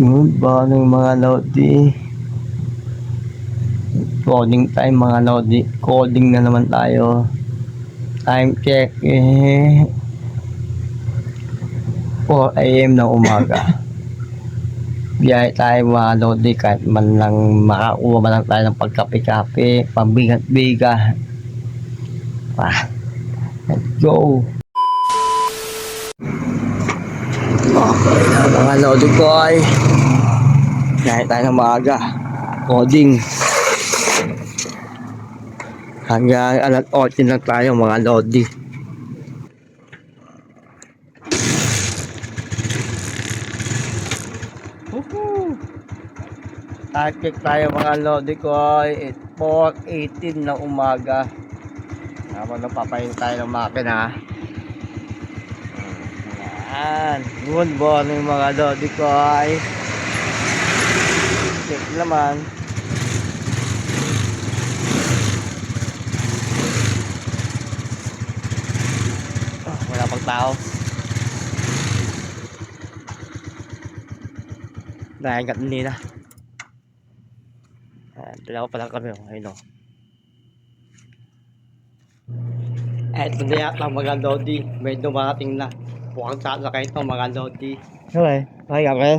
Good morning mga Lodi. Coding time mga Lodi. Coding na naman tayo. Time check eh. 4 a.m. ng umaga. Biyahe tayo mga Lodi kahit man lang makakuha man lang tayo ng pagkape-kape, pambigat-bigat. Ah, let's go. Okay na mga Lodi ko ay Kahit tayo ng maaga. Coding. Hanggang alat 8 lang tayo mga Lodi! Target tayo mga Lodi ko ay 4.18 na umaga. Habang napapahin tayo ng makina Yan. Good morning mga Lodi ko ay Check naman. Oh, wala pang tao. Ka nila. Ayan, dalawa pa lang kami. Ayun o. Eto na yata mga Lodi. May dumarating na. Mukhang saan na kayo ito mga Lodi. Okay. Okay ka kayo.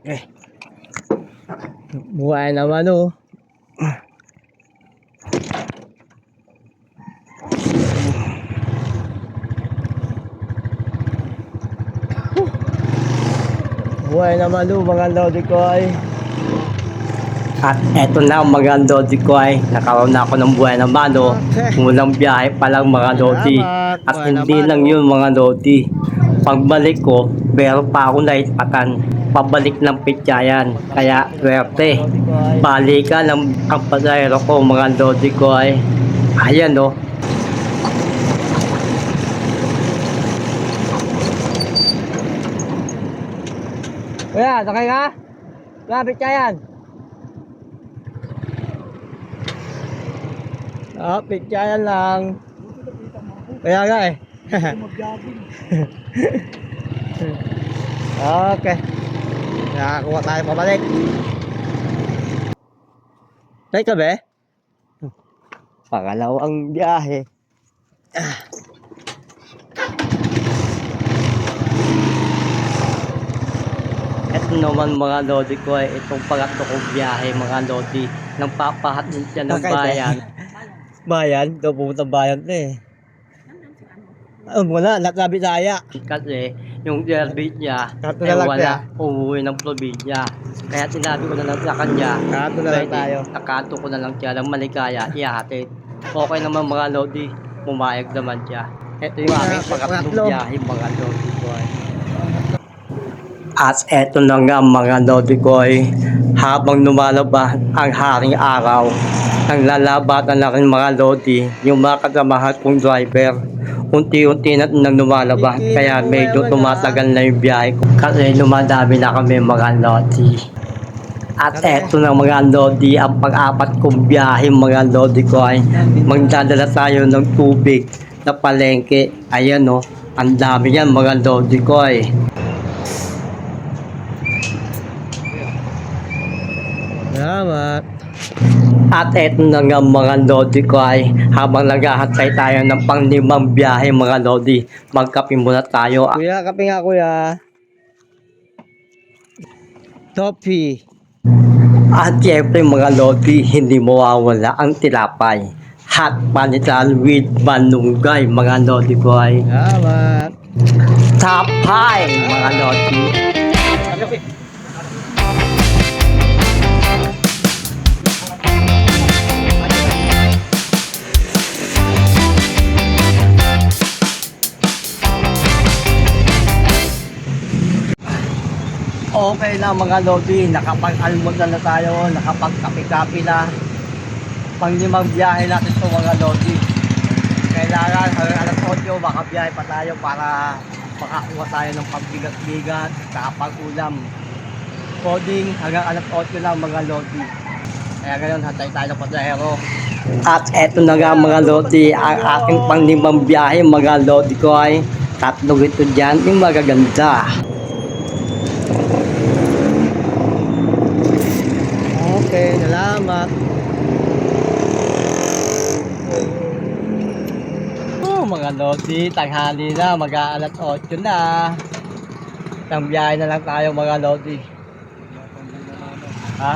Okay. Buhay naman oh. Buhay naman oh mga Lodi ko ay. At eto na mga Lodi ko ay nakaroon na ako ng buhay naman oh. Okay. Unang biyahe pa lang mga Lodi. At Buhay hindi naman, lang yun mga Lodi. Pagbalik ko, meron pa ako naipatan. Pabalik ng pityayan. Kaya, swerte. Balikan ang, ang pasahero ko mga Lodi ko ay. Ayan oh. Kuya, sakay ka? Lapit ka ka yan lang. Kaya nga eh. okay. Nakakuha tayo pabalik. Tayo ka be? Pangalawang biyahe. Ito naman mga lodi ko ay itong pangatlo kong biyahe mga lodi. Nang papahatid siya ng eh? bayan. bayan? Daw pumunta bayan na eh. Oh, wala, natabi saya. Kasi yung service niya, Kato eh, na lang wala, siya. umuwi ng probinsya. Kaya sinabi ko na lang sa kanya, Kato na lang tayo. Nakato ko na lang siya ng maligaya, ihahatid. Okay naman mga lodi, pumayag naman siya. Ito yung aking pangatlong pangatlo. biyahe mga lodi ko ay. At eto na nga mga lodi ko ay habang lumalabas ang haring araw, ang lalabatan na rin mga lodi, yung mga kasamahan kong driver, unti-unti na nang lumalabas, kaya medyo tumatagal na yung biyahe ko. Kasi lumadami na kami mga lodi. At eto na mga lodi, ang pang-apat kong biyahe mga lodi ko ay magdadala tayo ng tubig na palengke. Ayan o, ang dami yan mga lodi ko ay. Salamat. At eto na nga mga lodi ko ay habang naghahatay tayo ng panglimang biyahe mga lodi, magkape muna tayo. Kuya, kape nga kuya. Topi. At syempre mga lodi, hindi mawawala ang tilapay. Hot panital with manunggay mga lodi ko ay. Salamat. Tapay mga lodi. Okay na mga lodi, nakapag-almusal na tayo, nakapag-kapi-kapi na. Panglimang biyahe natin ito mga lodi. Kailangan hanggang alas 8 makabiyahe pa tayo para makakuha tayo ng pagbigat-bigat, kapag-ulam. Coding hanggang alas 8 lang mga lodi. Kaya ngayon, hatay tayo ng pasahero. At eto na nga mga lodi, ang aking panglimang biyahe mga lodi ko ay tatlong ito dyan, yung magaganda. Salamat. Oh, mga lodi, tanghali na, mag-aalat 8 na. Isang na lang tayo mga lodi. Ha?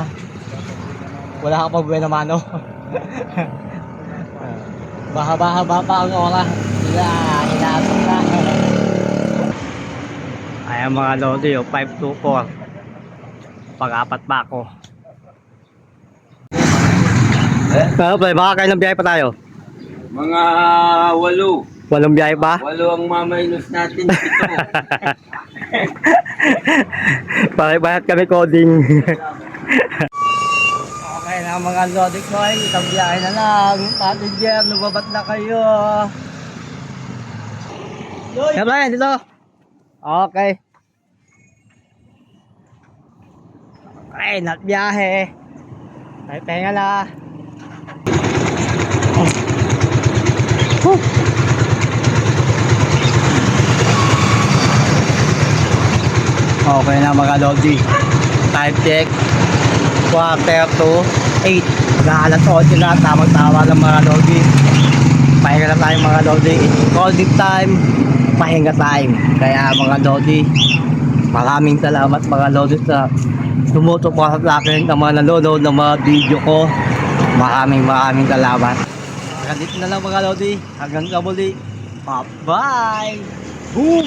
Wala ka pa buwan naman, no? Bahaba-haba pa ang oras. Sila, hinasok na. Ayan mga lodi, oh, 524. Pag-apat pa ako. Eh? Pre, baka kayo ng biyahe pa tayo. Mga walo. Walang biyahe pa? Walo ang maminus natin dito. Pare-pahat kami coding. okay na mga lodi ko ay isang biyahe na lang. Passenger, lumabat na kayo. Kaya Brian, dito. Okay. Okay, not biyahe. Ay, tenga na. Oh. Okay na mga Lodi. Time check. Quarter to 8. Mag-aalas 8 na. Tamang-tawa ng mga Lodi. Pahinga na tayo mga Lodi. Coding time. Pahinga time. Kaya mga Lodi. Maraming salamat mga Lodi sa tumutupa sa akin ng mga nanonood ng mga video ko. Maraming maraming salamat. Dito na lang mga Lodi. Hanggang sa muli. Bye-bye. Boom!